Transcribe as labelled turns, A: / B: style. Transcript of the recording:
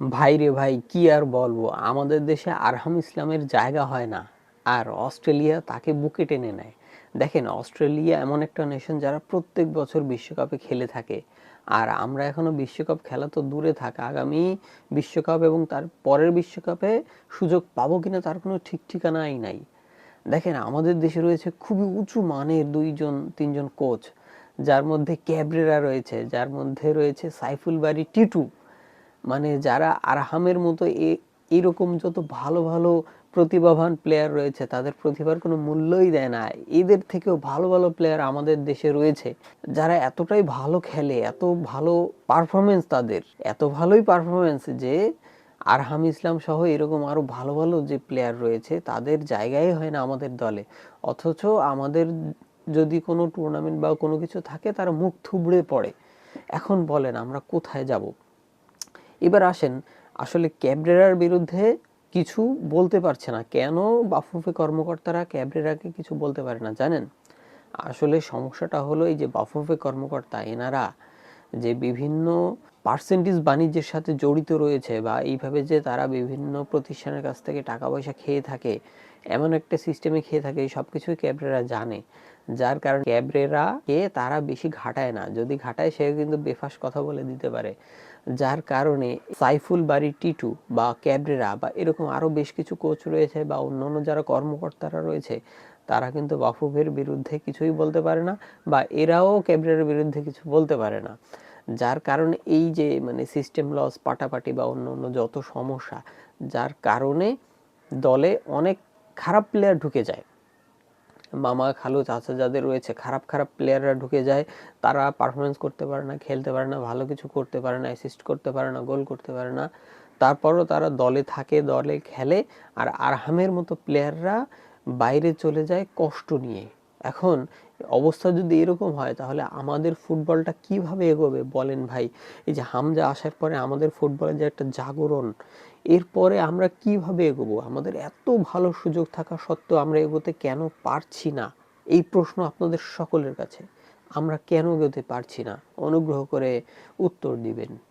A: ভাই রে ভাই, কি আর বলব? আমাদের দেশে আরহাম ইসলামের জায়গা হয় না। আর অস্ট্রেলিয়া তাকে বুকে টেনে নেয়। দেখেন, অস্ট্রেলিয়া এমন একটা নেশন যারা প্রত্যেক বছর বিশ্বকাপে খেলে থাকে। আর আমরা এখনও বিশ্বকাপ খেলা তো দূরে থাকা, আগামী বিশ্বকাপ এবং তার পরের বিশ্বকাপে সুযোগ পাবো কিনা তার কোনো ঠিক ঠিকানাই নাই। দেখেন, আমাদের দেশে রয়েছে খুবই উঁচু মানের দুইজন, তিনজন কোচ যার মধ্যে ক্যাবরেরা রয়েছে, যার মধ্যে রয়েছে সাইফুল বাড়ি টিটু। মানে যারা আরহামের মতো এ- এরকম যত ভালো ভালো প্রতিভাবান প্লেয়ার রয়েছে, তাদের প্রতিভার কোনো মূল্যই দেয় না। এদের থেকেও ভালো ভালো প্লেয়ার আমাদের দেশে রয়েছে। যারা এতটাই ভালো খেলে, এত ভালো পারফরমেন্স তাদের, এত ভালোই পারফরমেন্স যে আরহাম ইসলাম সহ এরকম আরও ভালো ভালো যে প্লেয়ার রয়েছে, তাদের জায়গায় হয় না আমাদের দলে। অথচ আমাদের যদি কোনো টুর্নামেন্ট বা কোনো কিছু থাকে, তারা মুখ থুবড়ে পড়ে। এখন বলেন, আমরা কোথায় যাব? এবার আসেন, আসলে ক্যাবরেরার বিরুদ্ধে কিছু বলতে পারছে না। কেন বাফুফে কর্মকর্তারা ক্যাবরেরাকে কিছু বলতে পারে না, জানেন? আসলে সমস্যাটা হলো এই যে বাফুফে কর্মকর্তা, এনারা যে বিভিন্ন পার্সেন্টেজ বাণিজ্যের সাথে জড়িত রয়েছে বা এইভাবে যে তারা বিভিন্ন প্রতিষ্ঠানের কাছ থেকে টাকা পয়সা খেয়ে থাকে এমন একটা সিস্টেমে খেয়ে থাকে সব কিছুই ক্যাবরেরা জানে। যার কারণে ক্যাবরেরা কে, তারা বেশি ঘাটায় না। যদি ঘাটায় সে কিন্তু বেফাস কথা বলে দিতে পারে। যার কারণে সাইফুল বাড়ি টিটু বা ক্যাবরেরা বা এরকম আরও বেশ কিছু কোচ রয়েছে বা অন্যান্য যারা কর্মকর্তারা রয়েছে, তারা কিন্তু বাফুফের বিরুদ্ধে কিছুই বলতে পারে না বা এরাও ক্যাবরেরার বিরুদ্ধে কিছু বলতে পারে না। যার কারণে এই যে মানে সিস্টেম লস পাটাপাটি বা অন্য অন্য যত সমস্যা, যার কারণে দলে অনেক খারাপ প্লেয়ার ঢুকে যায়। মামা, খালু, চাচা যাদের রয়েছে, খারাপ খারাপ প্লেয়াররা ঢুকে যায়, তারা পারফরমেন্স করতে পারে না, খেলতে পারে না, ভালো কিছু করতে পারে না অ্যাসিস্ট করতে পারে না গোল করতে পারে না। তারপরও তারা দলে থাকে, দলে খেলে, আর আরহামের মতো প্লেয়াররা বাইরে চলে যায় কষ্ট নিয়ে। এখন অবস্থা যদি এরকম হয়, তাহলে আমাদের ফুটবলটা কীভাবে এগোবে? বলেন ভাই, এই যে হামজা আসার পরে আমাদের ফুটবলের যে একটা জাগরণ, এরপরে আমরা কীভাবে এগোবো? আমাদের এত ভালো সুযোগ থাকা সত্ত্বেও আমরা এগোতে কেন পারছি না? এই প্রশ্ন আপনাদের সকলের কাছে। আমরা কেন এগোতে পারছি না? অনুগ্রহ করে উত্তর দিবেন।